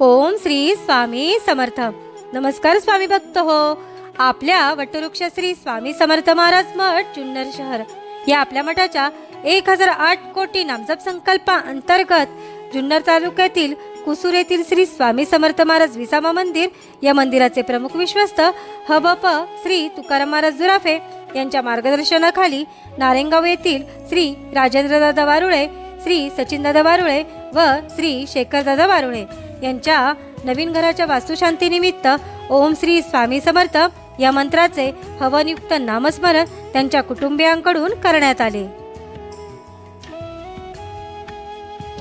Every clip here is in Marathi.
ओम श्री स्वामी समर्थ. नमस्कार स्वामी भक्त हो. आपल्या वटवृक्ष श्री स्वामी समर्थ महाराज मठ जुन्नर शहर. या आपल्या मठाच्या एक हजार आठ कोटी नामजप संकल्पा अंतर्गत जुन्नर तालुक्यातील कुसूर येथील श्री स्वामी समर्थ महाराज विसामा मंदिर या मंदिराचे प्रमुख विश्वस्त हबप श्री तुकाराम महाराज जुराफे यांच्या मार्गदर्शनाखाली नारेंगाव येथील श्री राजेंद्रदादा वारुळे श्री सचिनदादा वारुळे व श्री शेखरदादा वारुळे यांच्या नवीन घराच्या वास्तुशांतीनिमित्त ओम श्री स्वामी समर्थ या मंत्राचे हवनयुक्त नामस्मरण त्यांच्या कुटुंबियांकडून करण्यात आले.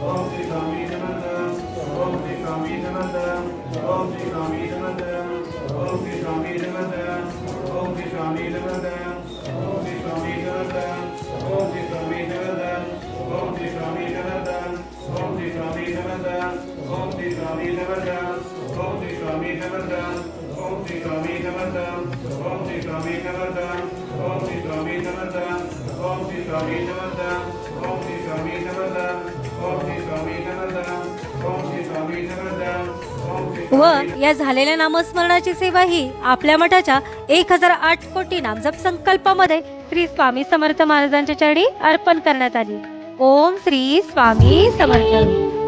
ओम ओम श्री स्वामी समर्थ ओम श्री स्वामी समर्थ ओम श्री स्वामी समर्थ ओम श्री स्वामी समर्थ ओम श्री स्वामी समर्थ ओम श्री स्वामी समर्थ ओम श्री स्वामी समर्थ ओम श्री स्वामी समर्थ व या झालेल्या नामस्मरणाची सेवा ही आपल्या मठाच्या एक हजार आठ कोटी नामजप संकल्पामध्ये श्री स्वामी समर्थ महाराजांच्या चरणी अर्पण करण्यात आली. ओम श्री स्वामी समर्थ.